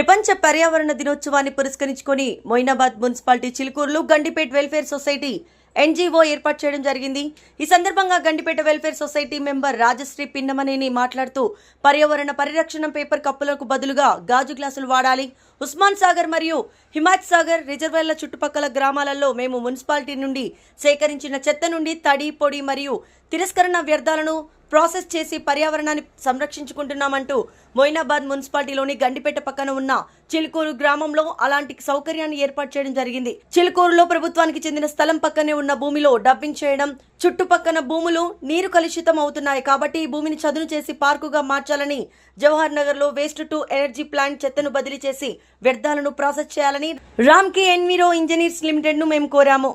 ప్రపంచ పర్యావరణ దినోత్సవాన్ని పురస్కరించుకొని మొయినాబాద్ మున్సిపాలిటీ చిలుకూరులో గండిపేట్ వెల్ఫేర్ సొసైటీ ఎన్జీఓ ఏర్పాటు చేయడం జరిగింది. ఈ సందర్భంగా Gandipet welfare society member Rajasri Pinnamaneni మాట్లాడుతూ పర్యావరణ పరిరక్షణ పేపర్ కప్పులకు బదులుగా గాజు గ్లాసులు వాడాలి. ఉస్మాన్ సాగర్ మరియు హిమాయత్ సాగర్ రిజర్వాయర్ల చుట్టుపక్కల గ్రామాలలో మేము మున్సిపాలిటీ నుండి సేకరించిన చెత్త నుండి తడి పొడి మరియు తిరస్కరణ వ్యర్థాలను ప్రాసెస్ చేసి పర్యావరణాన్ని సంరక్షించుకుంటున్నామంటూ మొయినాబాద్ మున్సిపాలిటీలోని గండిపేట పక్కన ఉన్న చిలుకూరు గ్రామంలో అలాంటి సౌకర్యాన్ని ఏర్పాటు చేయడం జరిగింది. చిలుకూరులో ప్రభుత్వానికి చెందిన స్థలం పక్కనే ఉన్న భూమిలో డబ్బింగ్ చేయడం చుట్టుపక్కన భూములు నీరు కలుషితం అవుతున్నాయి కాబట్టి ఈ భూమిని చదును చేసి పార్కుగా మార్చాలని జవహర్ నగర్లో వేస్ట్ టు ఎనర్జీ ప్లాంట్ చెత్తను బదిలీ చేసి వ్యర్థాలను ప్రాసెస్ చేయాలని రామ్కి ఎన్విరో ఇంజనీర్స్ లిమిటెడ్ను మేము కోరాము.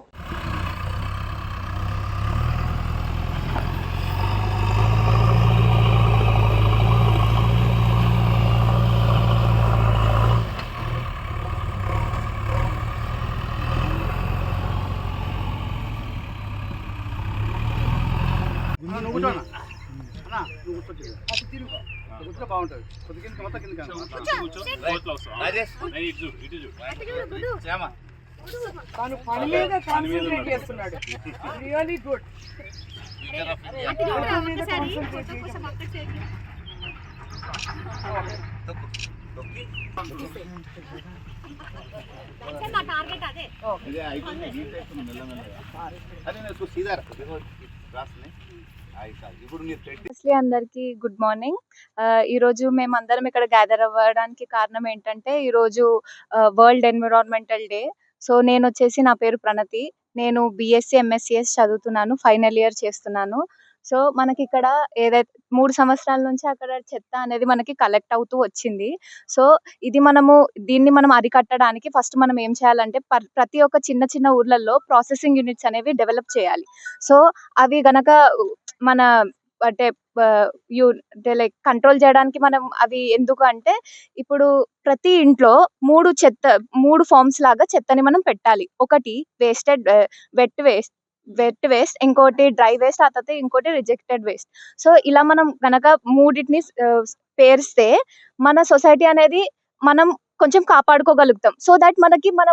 నువ్వు కూర్చో అన్న. అన్న, నువ్వు కూర్చో. అటు తిరుగు. కూర్చో బాగుంటది కొద్ది కిందకి మొత్తం కిందకి అన్న. తను పని మీద కాన్సన్ట్రేట్ చేస్తున్నాడు రియలీ గుడ్ ఇదే అయిపోయింది. నీట్ అయిపోయింది మెల్లమెల్లగా. అదే నేను చూసి సీదా రా. ఇదిగో రాస్తున్నాయి. ఇప్పుడు అందరికి గుడ్ మార్నింగ్ ఈ రోజు మేము అందరం ఇక్కడ గ్యాదర్ అవ్వడానికి కారణం ఏంటంటే ఈ రోజు వరల్డ్ ఎన్విరాన్మెంటల్ డే సో నేను వచ్చేసి నా పేరు ప్రణతి. నేను బిఎస్సీ ఎంఎస్సిఎస్ చదువుతున్నాను ఫైనల్ ఇయర్ చేస్తున్నాను. సో మనకి ఇక్కడ ఏదైతే మూడు సంవత్సరాల నుంచి అక్కడ చెత్త అనేది మనకి కలెక్ట్ అవుతూ వచ్చింది. సో ఇది మనము దీన్ని మనం అరికట్టడానికి ఫస్ట్ మనం ఏం చేయాలంటే ప్రతి ఒక్క చిన్న చిన్న ఊర్లలో ప్రాసెసింగ్ యూనిట్స్ అనేవి డెవలప్ చేయాలి. సో అవి గనక మన అంటే యూ అంటే లైక్ కంట్రోల్ చేయడానికి మనం అవి ఎందుకు అంటే ఇప్పుడు ప్రతి ఇంట్లో మూడు చెత్త మూడు ఫార్మ్స్ లాగా చెత్తని మనం పెట్టాలి. ఒకటి wasted wet waste wet waste ఇంకోటి డ్రై వేస్ట్ ఆ తర్వాత ఇంకోటి రిజెక్టెడ్ వేస్ట్. సో ఇలా మనం గనక మూడింటిని పేరిస్తే మన సొసైటీ అనేది మనం కొంచెం కాపాడుకోగలుగుతాం. సో దట్ మనకి మన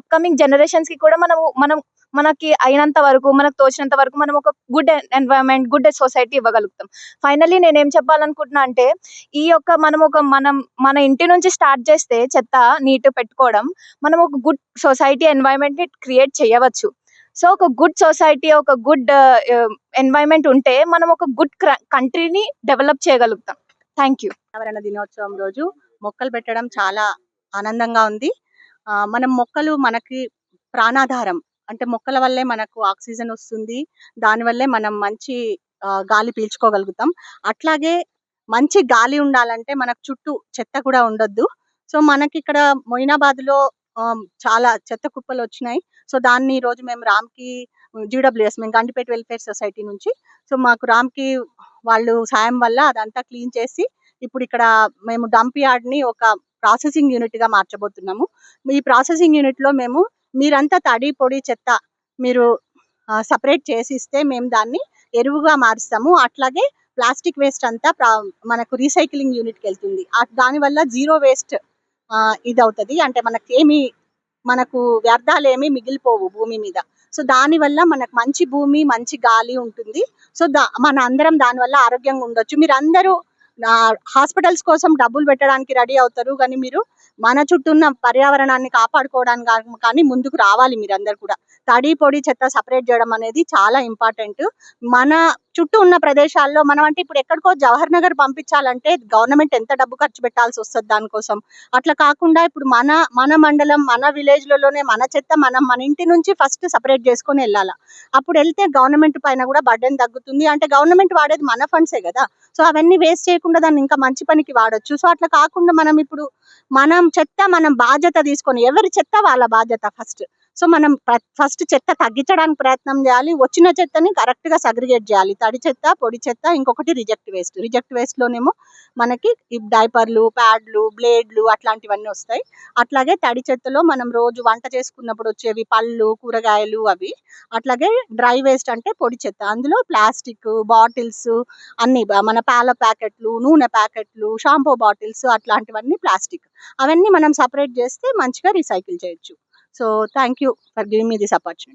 అప్కమింగ్ జనరేషన్స్కి కూడా మనం మనం మనకి అయినంత వరకు మనకు తోచినంత వరకు మనం ఒక గుడ్ ఎన్వైరన్మెంట్ గుడ్ సొసైటీ ఇవ్వగలుగుతాం. ఫైనల్లీ నేను ఏం చెప్పాలనుకుంటున్నా అంటే ఈ యొక్క మనం ఒక మనం మన ఇంటి నుంచి స్టార్ట్ చేస్తే చెత్త నీట్ పెట్టుకోవడం మనం ఒక గుడ్ సొసైటీ ఎన్వైరన్మెంట్ని క్రియేట్ చేయవచ్చు. సో ఒక గుడ్ సొసైటీ ఒక గుడ్ ఎన్వైరన్మెంట్ uh, ఉంటే మనం ఒక గుడ్ కంట్రీని డెవలప్ చేయగలుగుతాం. థ్యాంక్ యూ పర్యావరణ దినోత్సవం రోజు మొక్కలు పెట్టడం చాలా ఆనందంగా ఉంది. ఆ, మనం మొక్కలు మనకి ప్రాణాధారం. అంటే మొక్కల వల్లే మనకు ఆక్సిజన్ వస్తుంది. దానివల్లే మనం మంచి గాలి పీల్చుకోగలుగుతాం. అట్లాగే మంచి గాలి ఉండాలంటే మనకు చుట్టూ చెత్త కూడా ఉండొద్దు. సో మనకి ఇక్కడ మొయినాబాద్లో చాలా చెత్త కుప్పలు వచ్చినాయి. సో దాన్ని ఈరోజు రోజు మేము రామ్కి జీడబ్ల్యూఎస్ మేము గండిపేట వెల్ఫేర్ సొసైటీ నుంచి సో మాకు రామ్కి వాళ్ళు సాయం వల్ల అదంతా క్లీన్ చేసి ఇప్పుడు ఇక్కడ మేము డంప్ యార్డ్ని ఒక ప్రాసెసింగ్ యూనిట్గా మార్చబోతున్నాము. ఈ ప్రాసెసింగ్ యూనిట్లో మేము మీరంతా తడి పొడి చెత్త మీరు సపరేట్ చేసి ఇస్తే మేము దాన్ని ఎరువుగా మారుస్తాము. అట్లాగే ప్లాస్టిక్ వేస్ట్ అంతా ప్రా- మనకు రీసైక్లింగ్ యూనిట్కి వెళ్తుంది దానివల్ల జీరో వేస్ట్ ఇది అవుతుంది అంటే మనకి ఏమి మనకు వ్యర్థాలు ఏమి మిగిలిపోవు భూమి మీద. సో దాని వల్ల మనకు మంచి భూమి మంచి గాలి ఉంటుంది. సో దా మన అందరం దాని వల్ల ఆరోగ్యంగా ఉండొచ్చు. మీరు అందరూ హాస్పిటల్స్ కోసం డబ్బులు పెట్టడానికి రెడీ అవుతారు. కానీ మీరు మన చుట్టూ ఉన్న పర్యావరణాన్ని కాపాడుకోవడానికి కానీ ముందుకు రావాలి మీరందరూ కూడా. తడి పొడి చెత్త సపరేట్ చేయడం అనేది చాలా ఇంపార్టెంట్ మన చుట్టూ ఉన్న ప్రదేశాల్లో మనం అంటే ఇప్పుడు ఎక్కడికో జవహర్ నగర్ పంపించాలంటే గవర్నమెంట్ ఎంత డబ్బు ఖర్చు పెట్టాల్సి వస్తుంది దానికోసం. అట్లా కాకుండా ఇప్పుడు మన మన మండలం మన విలేజ్లలోనే మన చెత్త మనం మన ఇంటి నుంచి ఫస్ట్ సపరేట్ చేసుకొని వెళ్ళాలి. అప్పుడు వెళ్తే గవర్నమెంట్ పైన కూడా బర్డెన్ తగ్గుతుంది. అంటే గవర్నమెంట్ వాడేది మన ఫండ్సే కదా. సో అవన్నీ వేస్ట్ చేయకుండా దాన్ని ఇంకా మంచి పనికి వాడొచ్చు. సో అట్లా కాకుండా మనం ఇప్పుడు మనం చెత్త మనం బాధ్యత తీసుకొని ఎవరి చెత్త వాళ్ళ బాధ్యత ఫస్ట్ సో మనం ఫస్ట్ చెత్త తగ్గించడానికి ప్రయత్నం చేయాలి. వచ్చిన చెత్తని కరెక్ట్గా సగ్రిగేట్ చేయాలి. తడి చెత్త పొడి చెత్త ఇంకొకటి రిజెక్ట్ వేస్ట్ రిజెక్ట్ వేస్ట్ లోనేమో మనకి ఈ డైపర్లు ప్యాడ్లు బ్లేడ్లు అట్లాంటివన్నీ వస్తాయి. అట్లాగే తడి చెత్తలో మనం రోజు వంట చేసుకున్నప్పుడు వచ్చేవి పళ్ళు కూరగాయలు అవి. అట్లాగే డ్రై వేస్ట్ అంటే పొడి చెత్త. అందులో ప్లాస్టిక్ బాటిల్స్ అన్ని మన పాల ప్యాకెట్లు నూనె ప్యాకెట్లు షాంపూ బాటిల్స్ అట్లాంటివన్నీ ప్లాస్టిక్ అవన్నీ మనం సపరేట్ చేస్తే మంచిగా రీసైకిల్ చేయొచ్చు. So thank you for giving me this opportunity.